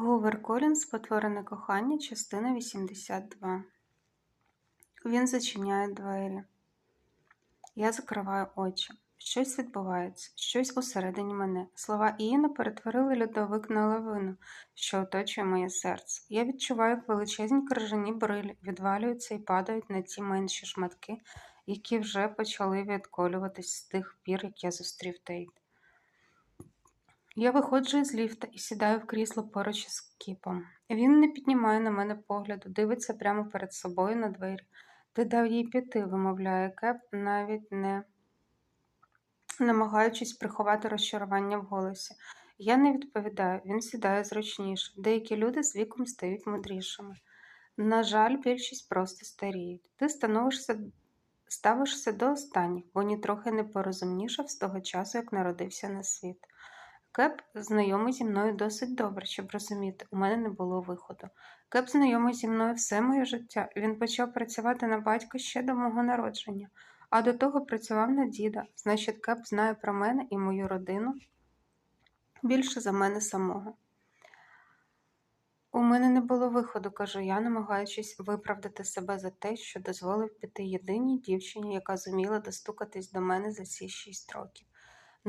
Гувер Колінс Потворене кохання, частина 82. Він зачиняє двері. Я закриваю очі. Щось відбувається, щось усередині мене. Слова Іїна перетворили льодовик на лавину, що оточує моє серце. Я відчуваю, як величезні крижані брилі відвалюються і падають на ті менші шматки, які вже почали відколюватись з тих пір, як я зустрів Тейт. Я виходжу із ліфта і сідаю в крісло поруч із кіпом. Він не піднімає на мене погляду, дивиться прямо перед собою на двері. Ти дав їй піти, вимовляє Кеп, навіть не намагаючись приховати розчарування в голосі. Я не відповідаю, він сідає зручніше. Деякі люди з віком стають мудрішими. На жаль, більшість просто старіють. Ти становишся, ставишся до останніх, бо ні трохи не порозумнішав з того часу, як народився на світ. Кеп знайомий зі мною досить добре, щоб розуміти, у мене не було виходу. Кеп знайомий зі мною все моє життя. Він почав працювати на батька ще до мого народження, а до того працював на діда. Значить, Кеп знає про мене і мою родину більше за мене самого. У мене не було виходу, кажу я, намагаючись виправдати себе за те, що дозволив піти єдиній дівчині, яка зуміла достукатись до мене за ці шість років.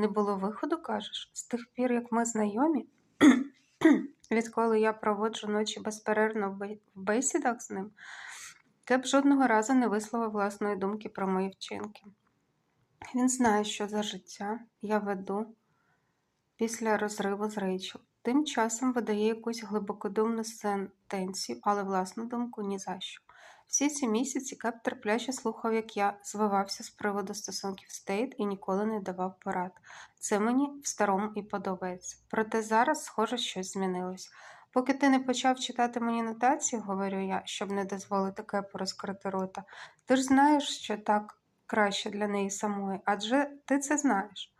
Не було виходу, кажеш? З тих пір, як ми знайомі, відколи я проводжу ночі безперервно в бесідах з ним, Кеп жодного разу не висловив власної думки про мої вчинки. Він знає, що за життя я веду після розриву з Рейчел. Тим часом видає якусь глибокодумну сентенцію, але власну думку ні за що. Всі ці місяці Кеп терпляче слухав, як я звивався з приводу стосунків Стейт і ніколи не давав порад. Це мені в старому і подобається. Проте зараз, схоже, щось змінилось. Поки ти не почав читати мені нотації, говорю я, щоб не дозволити Кепу розкрити рота, ти ж знаєш, що так краще для неї самої, адже ти це знаєш.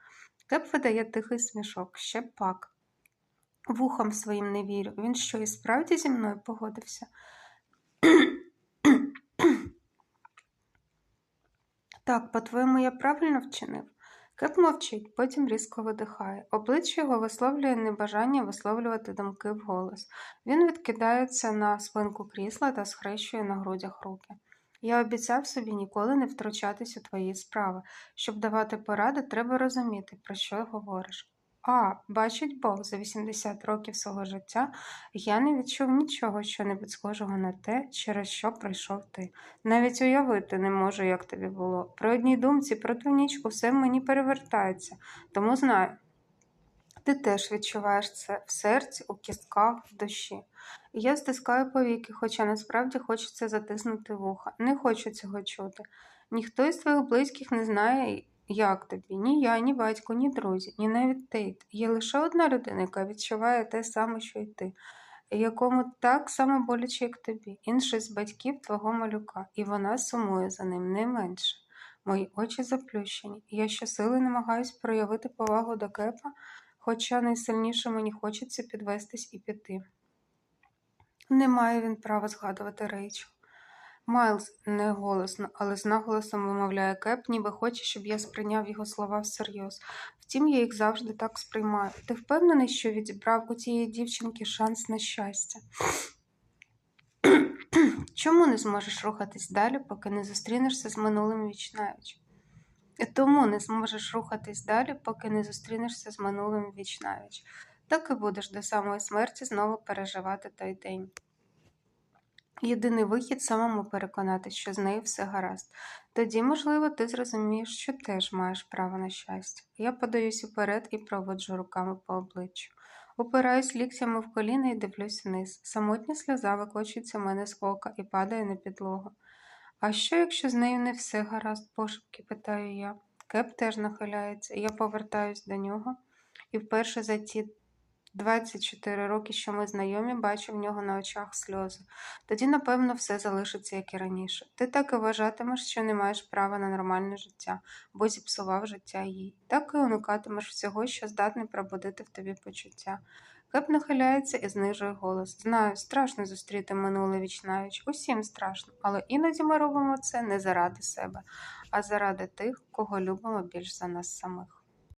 Кеп видає тихий смішок, ще пак. Вухом своїм не вірю. Він що і справді зі мною погодився? Так, по-твоєму, я правильно вчинив? Кеп мовчить, потім різко видихає. Обличчя його висловлює небажання висловлювати думки вголос. Він відкидається на спинку крісла та схрещує на грудях руки. Я обіцяв собі ніколи не втручатись у твої справи. Щоб давати поради, треба розуміти, про що говориш. А, бачить Бог, за 80 років свого життя я не відчув нічого що-небудь схожого на те, через що пройшов ти. Навіть уявити не можу, як тобі було. При одній думці про ту ніч усе в мені перевертається, тому знаю. Ти теж відчуваєш це в серці, у кістках, в душі. Я стискаю повіки, хоча насправді хочеться затиснути вуха. Не хочу цього чути. Ніхто із твоїх близьких не знає, як тобі? Ні я, ні батько, ні друзі, ні навіть Тейт. Є лише одна людина, яка відчуває те саме, що й ти, якому так само боляче, як тобі, інший з батьків твого малюка, і вона сумує за ним не менше. Мої очі заплющені, і я щосили намагаюсь проявити повагу до кепа, хоча найсильніше мені хочеться підвестись і піти. Не має він права згадувати Рейчел. Майлз не голосно, але з наголосом вимовляє Кеп, ніби хоче, щоб я сприйняв його слова всерйоз. Втім, я їх завжди так сприймаю. Ти впевнений, що відібрав у цієї дівчинки шанс на щастя? Чому не зможеш рухатись далі, поки не зустрінешся з минулим вічнавіч? Тому не зможеш рухатись далі, поки не зустрінешся з минулим вічнавіч. Так і будеш до самої смерті знову переживати той день. Єдиний вихід самому переконатись, що з нею все гаразд. Тоді, можливо, ти зрозумієш, що теж маєш право на щастя. Я подаюсь уперед і проводжу руками по обличчю. Упираюсь ліктями в коліна і дивлюсь вниз. Самотня сльоза викочується в мене з ока і падає на підлогу. А що, якщо з нею не все гаразд, пошепки питаю я. Кеп теж нахиляється, я повертаюсь до нього, і вперше за ті 24 роки, що ми знайомі, бачу в нього на очах сльози. Тоді, напевно, все залишиться, як і раніше. Ти так і вважатимеш, що не маєш права на нормальне життя, бо зіпсував життя їй. Так і уникатимеш всього, що здатний пробудити в тобі почуття. Кеп нахиляється і знижує голос. Знаю, страшно зустріти минуле вічнавіч, усім страшно, але іноді ми робимо це не заради себе, а заради тих, кого любимо більш за нас самих.